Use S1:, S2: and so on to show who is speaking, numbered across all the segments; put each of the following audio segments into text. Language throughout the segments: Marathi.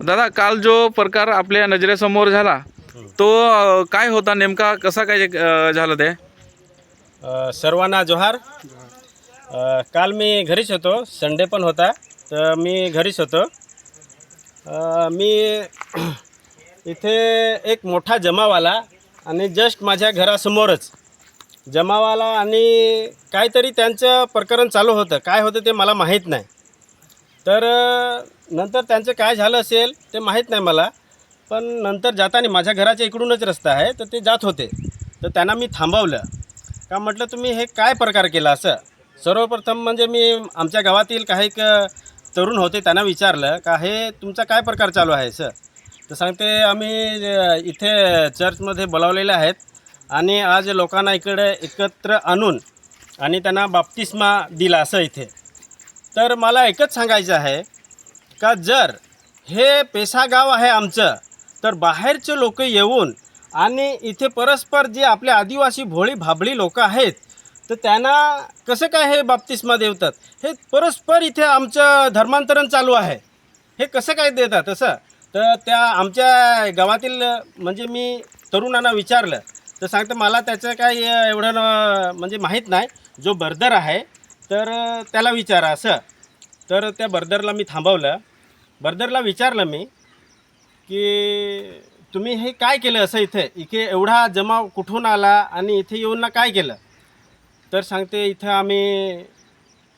S1: दादा काल जो प्रकार आपल्या नजरेसमोर झाला तो अ, काय होता नेमका? कसा काय अ, झालं ते?
S2: अ, सर्वांना जोहार. अ, काल मी घरीच होतो. संडे पण होता तर मी घरीच होतो. अ, मी इथे एक मोठा जमावाला आणि जस्ट माझ्या घरासमोरच जमावाला आणि काहीतरी त्यांचं प्रकरण चालू होतं. काय होतं ते मला माहीत नाही. तर अ, नंतर त्यांचं काय झालं असेल ते माहीत नाही मला. पण नंतर जाताना माझ्या घराच्या इकडूनच रस्ता आहे तर ते जात होते. तर त्यांना मी थांबवलं. का म्हटलं तुम्ही हे काय प्रकार केला असं? सर्वप्रथम म्हणजे मी आमच्या गावातील काही क तरुण होते त्यांना विचारलं का हे तुमचा काय प्रकार चालू आहे सर? तर सांगते आम्ही इथे चर्चमध्ये बोलावलेले आहेत आणि आज लोकांना इकडे एकत्र आणून आणि त्यांना बाप्तिस्मा दिला असं इथे. तर मला एकच सांगायचं आहे का जर हे पेसागाव आहे आमचं तर बाहेरचे लोक येऊन आणि इथे परस्पर जे आपले आदिवासी भोळी भाबळी लोक आहेत तर त्यांना कसं काय हे बाप्तिस्मा देवतात? हे परस्पर इथे आमचं धर्मांतरण चालू आहे. हे कसं काय देतात तसं तर त्या आमच्या गावातील म्हणजे मी तरुणांना विचारलं तर सांगतं मला त्याचं काही एवढं म्हणजे माहीत नाही. जो बर्दर आहे तर त्याला विचारा असं. तर त्या बर्दरला मी थांबवलं. बर्दरला विचारलं मी की तुम्ही हे काय केलं असं इथे? इथे एवढा जमाव कुठून आला आणि इथे येऊन ना काय केलं? तर सांगते इथं आम्ही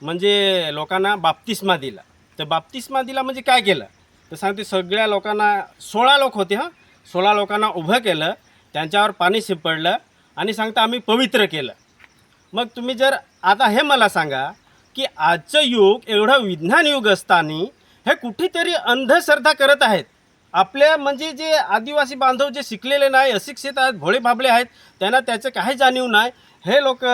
S2: म्हणजे लोकांना बाप्तिस्मा दिला. तर बाप्तिस्मा दिला म्हणजे काय केलं? तर सांगते सगळ्या लोकांना सोळा लोक होते हां. सोळा लोकांना उभं केलं त्यांच्यावर पाणी शिपडलं आणि सांगतं आम्ही पवित्र केलं. मग तुम्ही जर आता हे मला सांगा की आजचं युग एवढं विज्ञान युग असताना हे कुठेतरी अंधश्रद्धा करत आहेत. आपल्या म्हणजे जे आदिवासी बांधव जे शिकलेले नाही अशिक्षित आहेत भोळे भाबळे आहेत त्यांना त्याचं काही जाणीव नाही. हे लोक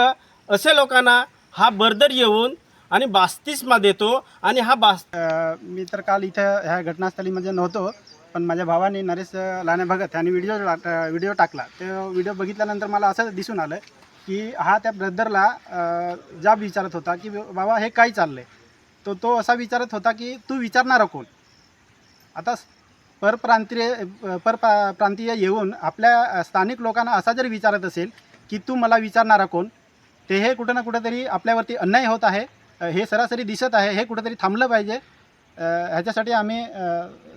S2: असे लोकांना हा बर्दर येऊन आणि बास्तिस्मा देतो आणि हा बास
S3: मी तर काल इथं ह्या घटनास्थळी म्हणजे नव्हतो पण माझ्या भावाने नरेश लाने भगत यांनी व्हिडिओ व्हिडिओ टाकला. तो व्हिडिओ बघितल्यानंतर मला असं दिसून आलं की हा त्या ब्रदरला जाब विचारत होता की बाबा हे काय आहे तो तो असा विचारत होता की तू विचारणार कोण? आता परप्रांतीय पर प्रांतीय येऊन आपल्या स्थानिक लोकांना असा जर विचारत असेल की तू मला विचारणारा कोण? ते हे कुठं ना कुठंतरी आपल्यावरती अन्याय होत आहे हे सरासरी दिसत आहे हे कुठंतरी थांबलं पाहिजे. ह्याच्यासाठी आम्ही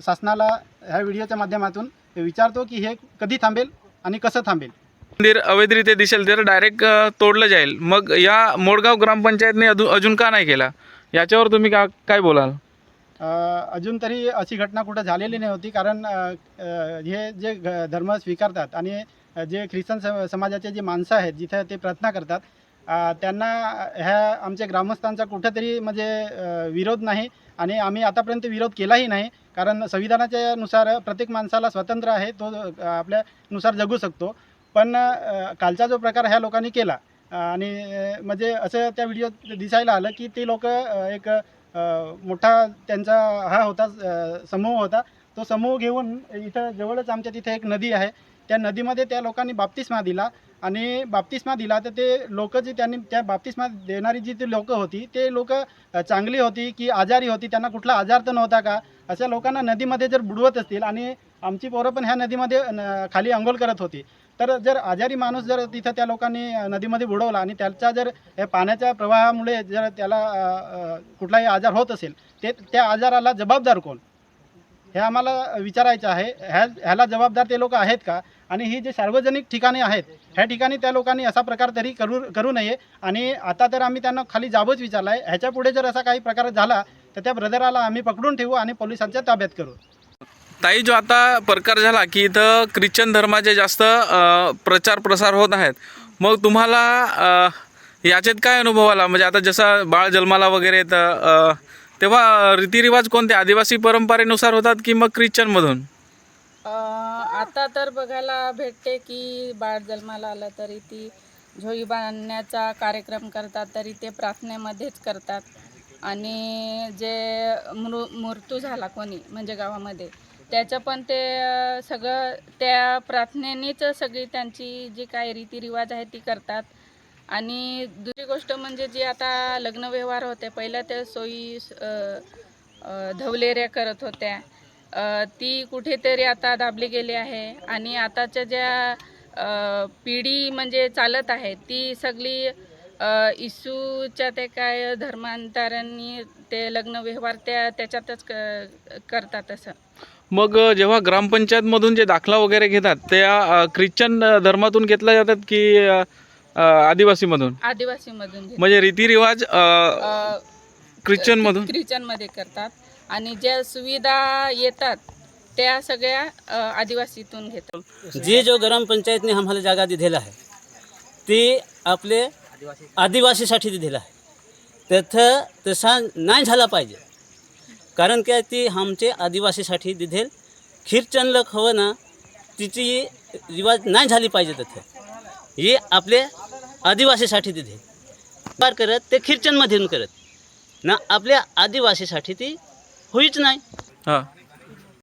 S3: शासनाला ह्या व्हिडिओच्या माध्यमातून विचारतो की हे कधी थांबेल आणि कसं थांबेल.
S1: मंदिर अवैधरित्या दिसेल तर डायरेक्ट तोडलं जाईल. मग या मोडगाव ग्रामपंचायतने अजून अजून का नाही केला? याच्यावर तुम्ही का काय बोलाल?
S3: अजून तरी अशी घटना कुठं झालेली नाही होती कारण अ, अ, हे जे घ धर्म स्वीकारतात आणि जे ख्रिश्चन सम- समाजाचे जे माणसं आहेत जिथे ते प्रार्थना करतात अ, त्यांना ह्या आमच्या ग्रामस्थांचा कुठेतरी म्हणजे अ, विरोध नाही आणि आम्ही आतापर्यंत विरोध केलाही नाही कारण संविधानाच्या नुसार प्रत्येक माणसाला स्वतंत्र आहे तो अ, आपल्यानुसार जगू शकतो. पण अ, कालचा जो प्रकार ह्या लोकांनी केला आणि म्हणजे असं त्या व्हिडिओत दिसायला आलं की ते लोक एक मोठा त्यांचा हा होता समूह होता. तो समूह घेऊन इथं जवळच आमच्या तिथे एक नदी आहे. त्या नदीमध्ये त्या लोकांनी बाप्तिस्मा दिला आणि बाप्तिस्मा दिला तर ते लोक जी त्यांनी त्या बाप्तिस्मा देणारी जी ती लोकं होती ते लोक चांगली होती की आजारी होती त्यांना कुठला आजार तर नव्हता का? अशा लोकांना नदीमध्ये जर बुडवत असतील आणि आमची पोरं पण ह्या नदीमध्ये न- खाली अंघोळ करत होती तर जर आजारी माणूस जर तिथं त्या लोकांनी नदीमध्ये बुडवला आणि त्याचा जर हे पाण्याच्या प्रवाहामुळे जर त्याला कुठलाही आजार होत असेल ते त्या आजाराला जबाबदार कोण? हे आम्हाला विचारायचं आहे. ह्या ह्याला जबाबदार ते लोक आहेत का? आणि ही जे सार्वजनिक ठिकाणे आहेत ह्या ठिकाणी त्या लोकांनी असा प्रकार तरी करू करू नये. आणि आता तर आम्ही त्यांना खाली जाबच विचारला आहे ह्याच्या पुढे जर असा काही प्रकार झाला तर त्या ब्रदराला आम्ही पकडून ठेवू आणि पोलिसांच्या ताब्यात करू.
S1: ताई जो आता प्रकार झाला की इथं ख्रिश्चन धर्माचे जास्त प्रचार प्रसार होत आहेत. मग तुम्हाला याच्यात काय अनुभव आला? म्हणजे आता जसा बाळ जन्माला वगैरे येतं तेव्हा रीतिरिवाज कोणते? आदिवासी परंपरेनुसार होतात की मग ख्रिश्चनमधून?
S4: आता तर बघायला भेटते की बाळ जन्माला आलं तरी ती झोळी बांधण्याचा कार्यक्रम करतात तरी ते प्रार्थनेमध्येच करतात. आणि जे मृ मृत्यू झाला कोणी म्हणजे गावामध्ये त्याचं पण ते सगळं त्या प्रार्थनेनेच सगळी त्यांची जी काय रीतिरिवाज आहे ती करतात. आणि दुसरी गोष्ट म्हणजे जी आता लग्न व्यवहार होते पहिल्या त्या सोयी धवलेऱ्या करत होत्या. ती कुठेतरी आता दाबली गेली आहे. आणि आताच्या ज्या पिढी म्हणजे चालत आहे ती सगळी इसूच्या ते काय धर्मांतरांनी ते लग्न व्यवहार त्या त्याच्यातच क करतात असं.
S1: मग जेव्हा ग्रामपंचायतमधून जे दाखला वगैरे घेतात त्या ख्रिश्चन धर्मातून घेतल्या जातात की आदिवासीमधून?
S4: आदिवासीमधून
S1: म्हणजे रीतिरिवाज ख्रिश्चनमधून?
S4: ख्रिश्चनमध्ये करतात. आणि ज्या सुविधा येतात त्या सगळ्या आदिवासीतून घेतात
S5: जे जो ग्रामपंचायतने आम्हाला जागा दिलेला आहे ती आपले आदिवासीसाठी दिलेलं आहे. तथं तसा नाही झाला पाहिजे. कारण काय ती आमचे आदिवासीसाठी दिधेल ख्रिश्चन लोक हवं ना तिची रिवाज नाही झाली पाहिजे तथं हे आपले आदिवासीसाठी दिधेल पार करत ते खिरचनमधून करत. ना आपल्या आदिवासीसाठी ती होईच नाही
S1: हां